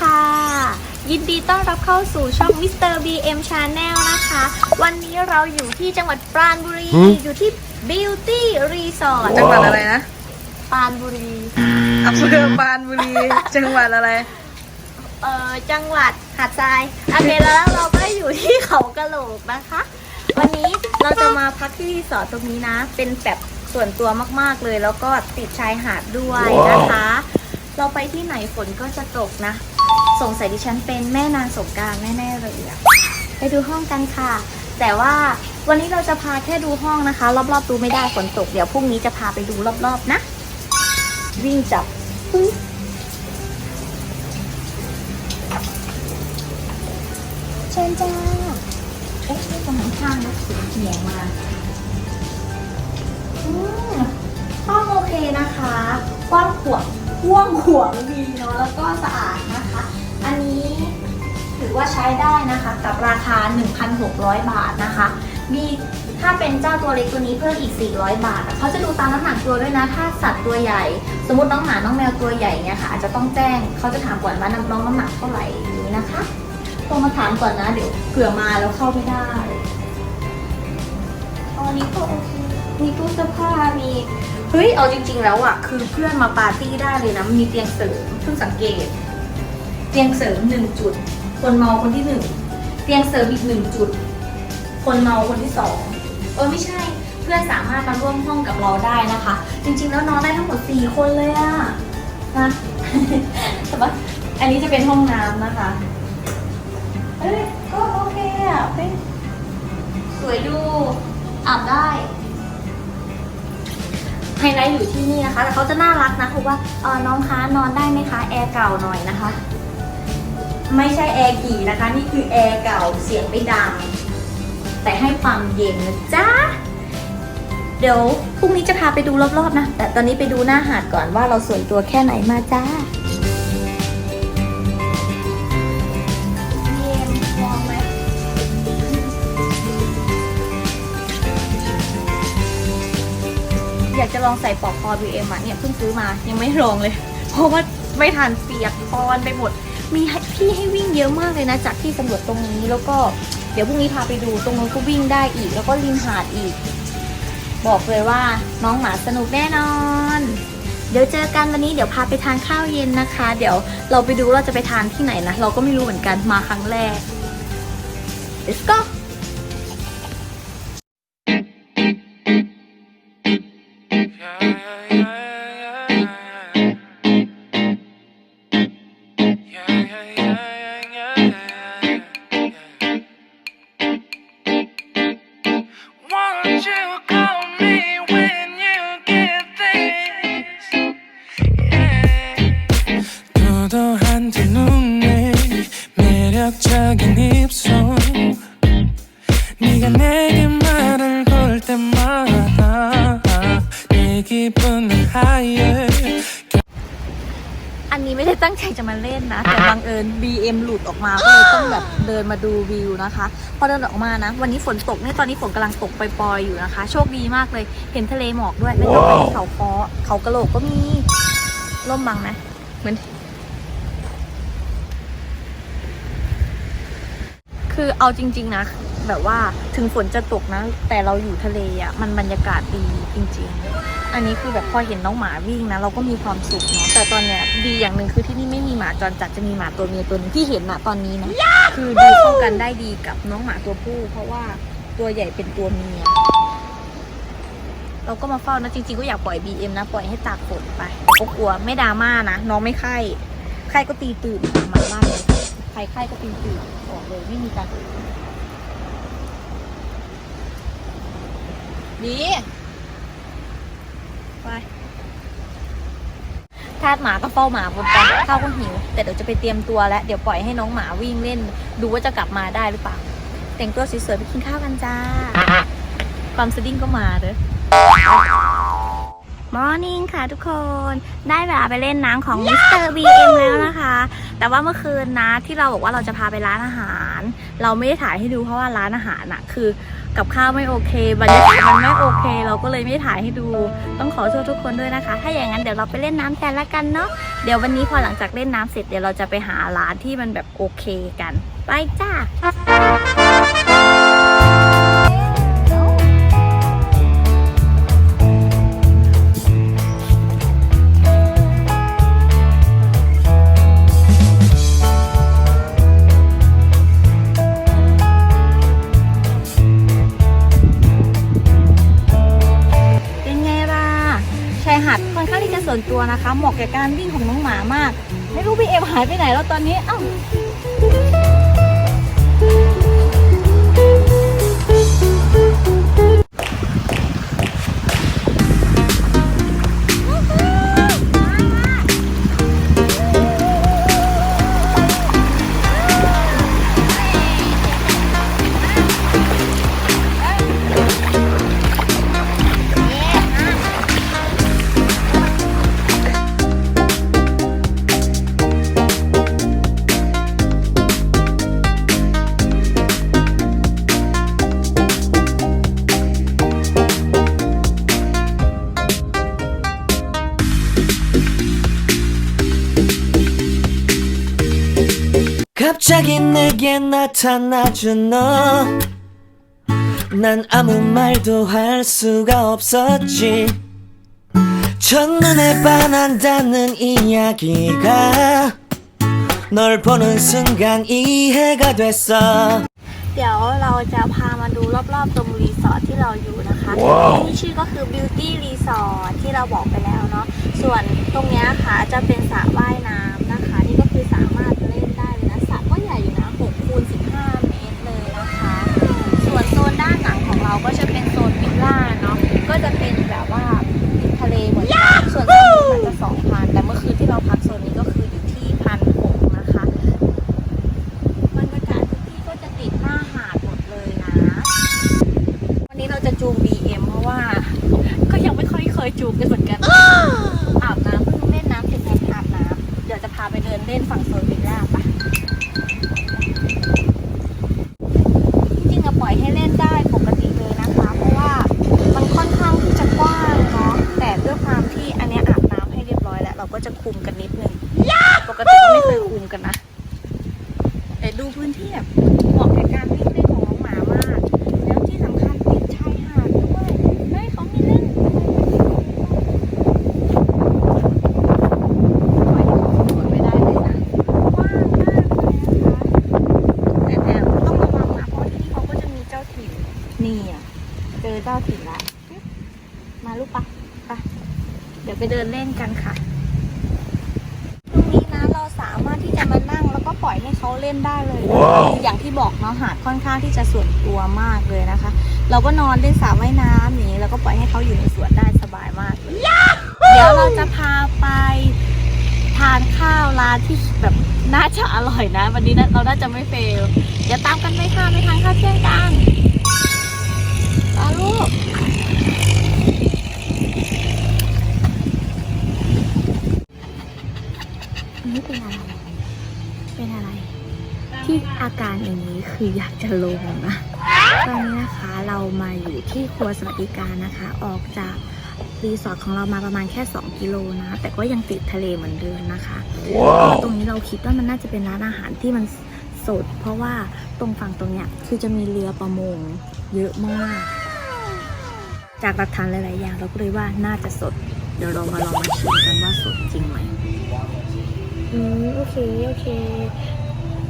ค่ะ ยินดีต้อนรับเข้าสู่ช่อง Mr. BM Channel นะคะ วันนี้เราอยู่ที่จังหวัดปราณบุรี อยู่ที่ Beauty Resort จังหวัดอะไรนะปราณบุรีอำเภอปรานบุรี จังหวัดอะไร เอ่อ จังหวัดหาดทรายโอเคแล้วเราก็อยู่ที่เขากะโหลกนะคะ วันนี้เราจะมาพักที่รีสอร์ทตรงนี้นะ เป็นแบบส่วนตัวมากๆเลย แล้วก็ติดชายหาดด้วยนะคะ เราไปที่ไหนฝนก็จะตกนะ สงสัยดิฉันเป็นแม่นางสงการแน่ๆเลยอะไปดูห้องกันค่ะ แต่ว่าวันนี้เราจะพาแค่ดูห้องนะคะ รอบๆดูไม่ได้ฝนตกเดี๋ยวพรุ่งนี้จะพาไปดูรอบๆนะ วิ่งจับเชิญจ้าเอ๊ะตรงข้างรถเสียงเหียงมาอืมห้องโอเคนะคะกว้างขวางกว้างขวางดีเนาะแล้วก็สะอาด อันนี้ถือว่าใช้ได้นะคะกับราคา 1,600 บาทนะคะ มีถ้าเป็นเจ้าตัวเล็กตัวนี้เพิ่มอีก 400 บาทอะเขาจะดูตามน้ำหนักตัวด้วยนะ ถ้าสัตว์ตัวใหญ่ สมมติน้องหมา น้องแมวตัวใหญ่เนี่ยค่ะ อาจจะต้องแจ้ง เขาจะถามก่อนว่าน้องน้ำหนักเท่าไหร่อย่างนี้นะคะโทรมาถามก่อนนะ เดี๋ยวเผื่อมาแล้วเข้าไม่ได้อ๋อนี่ก็โอเค มีตู้เสื้อผ้า มี เฮ้ย เอาจริง ๆ แล้วอะคือเพื่อนมาปาร์ตี้ได้เลยนะ มีเตียงเสริมเพิ่งสังเกต เตียงเสริมหนึ่งจุด คนเมาคนที่หนึ่งเตียงเสริมอีกหนึ่งจุด คนเมาคนที่สองเออไม่ใช่เพื่อนสามารถมาร่วมห้องกับเราได้นะคะ จริงๆแล้วนอนได้ทั้งหมดสี่คนเลยอะนะแต่ว่าอันนี้จะเป็นห้องน้ำนะคะ เอ้ยก็โอเคอะเฮ้ยสวยดูอาบได้ไฮไลท์อยู่ที่นี่นะคะ แต่เขาจะน่ารักนะเพราะว่าน้องคะนอนได้ไหมคะ แอร์เก่าหน่อยนะคะ ไม่ใช่แอร์กี่นะคะ นี่คือแอร์เก่าเสียงไม่ดัง แต่ให้ความเย็นนะจ๊ะ เดี๋ยวพรุ่งนี้จะพาไปดูรอบๆนะ แต่ตอนนี้ไปดูหน้าหาดก่อนว่าเราส่วนตัวแค่ไหนมาจ้าองไหมอยากจะลองใส่ปลอกคอ BM อะเนี่ยเพิ่งซื้อมายังไม่ลองเลย เพราะว่าไม่ทันเปียกปอนไปหมด มีพี่ให้วิ่งเยอะมากเลยนะ จากที่สำรวจตรงนี้แล้วก็เดี๋ยวพรุ่งนี้พาไปดูตรงนู้นก็วิ่งได้อีก แล้วก็ริมหาดอีก บอกเลยว่าน้องหมาสนุกแน่นอน เดี๋ยวเจอกันวันนี้เดี๋ยวพาไปทานข้าวเย็นนะคะ เดี๋ยวเราไปดูเราจะไปทานที่ไหนนะ เราก็ไม่รู้เหมือนกันมาครั้งแรก let's go you call me นนะ แต่บังเอิญ BM หลุดออกมาก็เลยต้องแบบเดินมาดูวิวนะคะ พอเดินออกมานะ วันนี้ฝนตกเนี่ยตอนนี้ฝนกำลังตกปล่อยๆอยู่นะคะ โชคดีมากเลย เห็นทะเลหมอกด้วยแล้วเดี๋ยวไปที่เขาคอเขากระโหลกก็มีร่มบังไหมเหมือนคือเอาจริง ๆ นะ แบบว่าถึงฝนจะตกนะ แต่เราอยู่ทะเลอะมันบรรยากาศดีจริง ๆ อันนี้คือแบบพอเห็นน้องหมาวิ่งนะ เราก็มีความสุขเนาะแต่ตอนเนี้ยดีอย่างหนึ่งคือที่นี่ไม่มีหมาจรจัดจะมีหมาตัวเมียตัวหนึงที่เห็นนะตอนนี้นะคือดูเข้ากันได้ดีกับน้องหมาตัวผู้ เพราะว่าตัวใหญ่เป็นตัวเมียเราก็มาเฝ้านะจริงๆก็อยากปล่อย BM นะปล่อยให้ตากฝนไปแต่ก็กลัวไม่ดราม่านะน้องไม่ไข้ไข้ก็ตีตื่นหมาบ้านเลยใครไข้ก็ตีตื่นบอกเลยไม่มีการ ดีไปทาสหมาก็เฝ้าหมาบนไปข้าวก็หิว แต่เดี๋ยวจะไปเตรียมตัวแล้ว เดี๋ยวปล่อยให้น้องหมาวิ่งเล่น ดูว่าจะกลับมาได้หรือเปล่า แต่งตัวสวยๆไปกินข้าวกันจ้า ความสดิ้งก็มาเด้อมอร์นิ่งค่ะทุกคน ได้เวลาไปเล่นน้ำของมิสเตอร์บีเอ็มแล้วนะคะ แต่ว่าเมื่อคืนนะที่เราบอกว่าเราจะพาไปร้านอาหาร เราไม่ได้ถ่ายให้ดูเพราะว่าร้านอาหารอะคือ กับข้าวไม่โอเคบรรยากาศมันไม่โอเค เราก็เลยไม่ถ่ายให้ดู ต้องขอโทษทุกคนด้วยนะคะ ถ้าอย่างนั้นเดี๋ยวเราไปเล่นน้ำแทนละกันเนาะเดี๋ยววันนี้พอหลังจากเล่นน้ำเสร็จเดี๋ยวเราจะไปหาร้านที่มันแบบโอเคกัน ไปจ้า นะคะ เหมาะแก่การวิ่งของน้องหมามาก ไม่รู้พี่เอมหายไปไหนแล้วตอนนี้ เอ้า 갑자기 내게 나타나준 너. 난 아무 말도 할 수가 없었지. 첫눈에 반한다는 이야기가 널 보는 순간 이해가 됐어. เดี๋ยวเราจะพามาดูรอบๆตรงรีสอร์ทที่เราอยู่นะคะที่ชื่อก็คือ Beauty Resort ที่เราบอกไปแล้วเนาะ ส่วนตรงเนี้ยค่ะจะเป็นสระว่ายน้ำนะคะ นี่ก็คือสามารถ จะเป็นแบบว่าติดทะเลหมดเลยส่วนโซนนี้มันจะสองพันแต่เมื่อคืนที่เราพักโซน กันนะ แต่ดูพื้นที่แบบเหมาะแก่การวิ่งเล่นของน้องหมามาก แล้วที่สำคัญติดชายหาดด้วย เฮ้ยเขามีเล่นปล่อยให้เขาสวจไม่ได้เลยนะกว้างมากเลยนะคะแต่ต้องระวังหมาเพราะที่นี่เขาก็จะมีเจ้าถิ่นนี่อะเจอเจ้าถิ่นละมาลูกปะไปเดี๋ยวไปเดินเล่นกันค่ะ นี้นะเราสามารถที่จะมานั่งแล้วก็ปล่อยให้เขาเล่นได้เลยอย่างที่บอกเนาะหาดค่อนข้างที่จะส่วนตัวมากเลยนะคะ เราก็นอนเล่นสระว่ายน้ำอย่างนี้แล้วก็ปล่อยให้เขาอยู่ในสวนได้สบายมากเลยเดี๋ยวเราจะพาไปทานข้าวร้านที่แบบน่าจะอร่อยนะ วันนี้นะเราน่าจะไม่เฟลเดี๋ยวตาม คืออยากจะลงนะ ตอนนี้นะคะเรามาอยู่ที่ครัวสวัสดิการนะคะ ออกจากรีสอร์ทของเรามาประมาณแค่ 2 กิโลนะ แต่ก็ยังติดทะเลเหมือนเดิมนะคะก็ตรงนี้เราคิดว่ามันน่าจะเป็นร้านอาหารที่มันสด เพราะว่าตรงฝั่งตรงเนี้ยคือจะมีเรือประมงเยอะมาก จากหลักฐานหลาย ๆ อย่างเราก็เลยว่าน่าจะสด เดี๋ยวเรามาลองมาชิมกันว่าสดจริงไหมอืมโอเค โอเค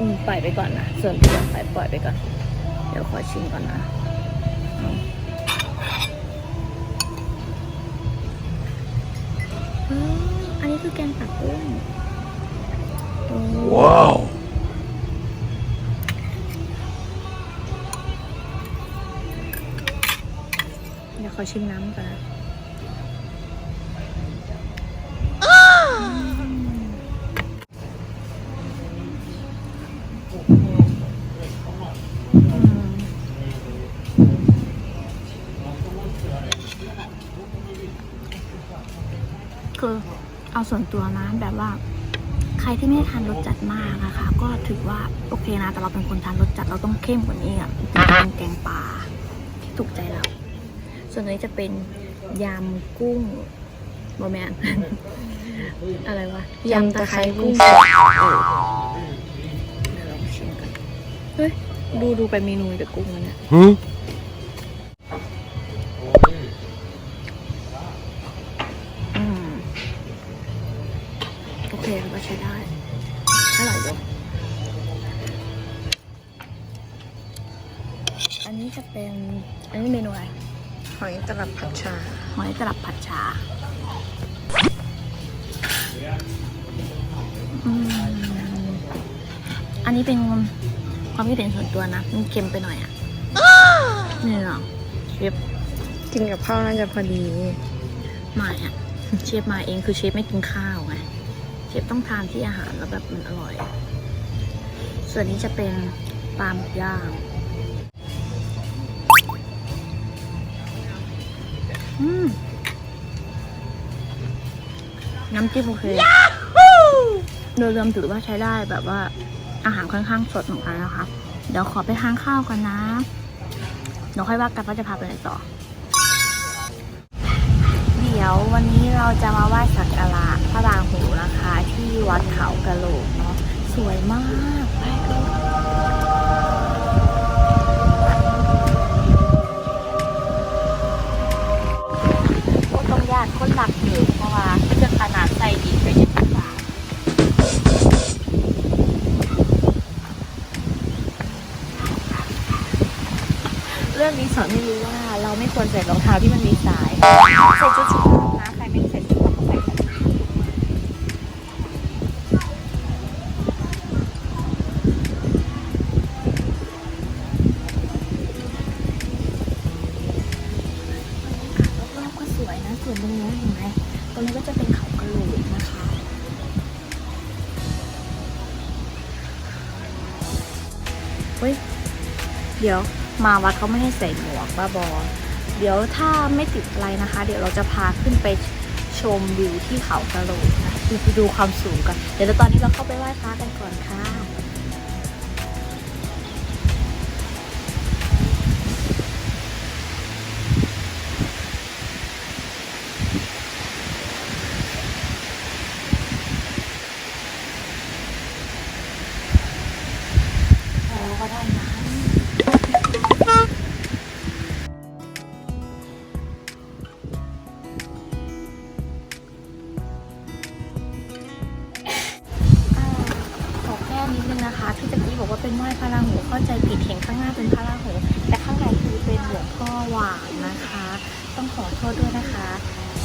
อืมปล่อยไปก่อนนะส่วนตัวปล่อยปล่อยไปก่อน เดี๋ยวขอชิมก่อนนะเอาอืมอันนี้คือแกงปักกุ้งว้าวเดี๋ยวขอชิมน้ำก่อนนะ คือเอาส่วนตัวนะแบบว่า ใครที่ไม่ได้ทานรสจัดมากนะคะ ก็ถือว่าโอเคนะ แต่เราเป็นคนทานรสจัดเราต้องเข้มกว่านี้อะเป็นแกงปลาที่ถูกใจเรา ส่วนอันนี้จะเป็นยำกุ้งบะแมนอะไรวะยำตะไคร้กุ้งสดเออเดี๋ยวลองชิมกันเฮ้ยดูดูไปเมนูแต่กุ้งมันเนี่ย อันนี้เป็นความคิดเห็นส่วนตัวนะ มันเค็มไปหน่อยอะนี่เหรอเชฟกินกับข้าวน่าจะพอดีมาอะเชฟมาเองคือเชฟไม่กินข้าวไงเชฟต้องทานที่อาหารแล้วแบบมันอร่อย ส่วนนี้จะเป็นปลาหมึกย่างอืมน้ำจิ้มโอเคโดยรวมถือว่าใช้ได้แบบว่า อาหารค่อนข้างสดเหมือนกันนะคะ เดี๋ยวขอไปทานข้าวกันนะ เดี๋ยวค่อยว่ากันว่าจะพาไปไหนต่อ เดี๋ยววันนี้เราจะมาไหว้สักการะพระราหูนะคะ ที่วัดเขากระโหลกเนาะ สวยมากไปกัน รงนี้ก็จะเป็นเขากระโหลกนะคะ เฮ้ย เดี๋ยวมาวัดเขาไม่ให้ใส่หมวกบ้าบอ เดี๋ยวถ้าไม่ติดอะไรนะคะ เดี๋ยวเราจะพาขึ้นไปชมวิวที่เขากระโหลกนะ ดูไปดูความสูงกัน เดี๋ยวตอนนี้เราเข้าไปไหว้พระกันก่อนค่ะ ตะกี้บอกว่าเป็นไหว้พระราหูเข้าใจผิดเห็นข้างหน้าเป็นพระราหูแต่ข้างในคือเป็นหลวงพ่อหวานนะคะ ต้องขอโทษด้วยนะคะ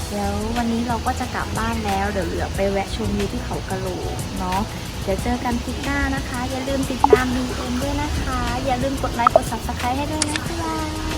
เดี๋ยววันนี้เราก็จะกลับบ้านแล้ว เดี๋ยวเหลือไปแวะชมวิวที่เขากระโหลกเนาะเดี๋ยวเจอกันคลิปหน้านะคะ อย่าลืมติดตามดูเอ็มด้วยนะคะ อย่าลืมกดไลค์กดซับสไครต์ให้ด้วยนะคะ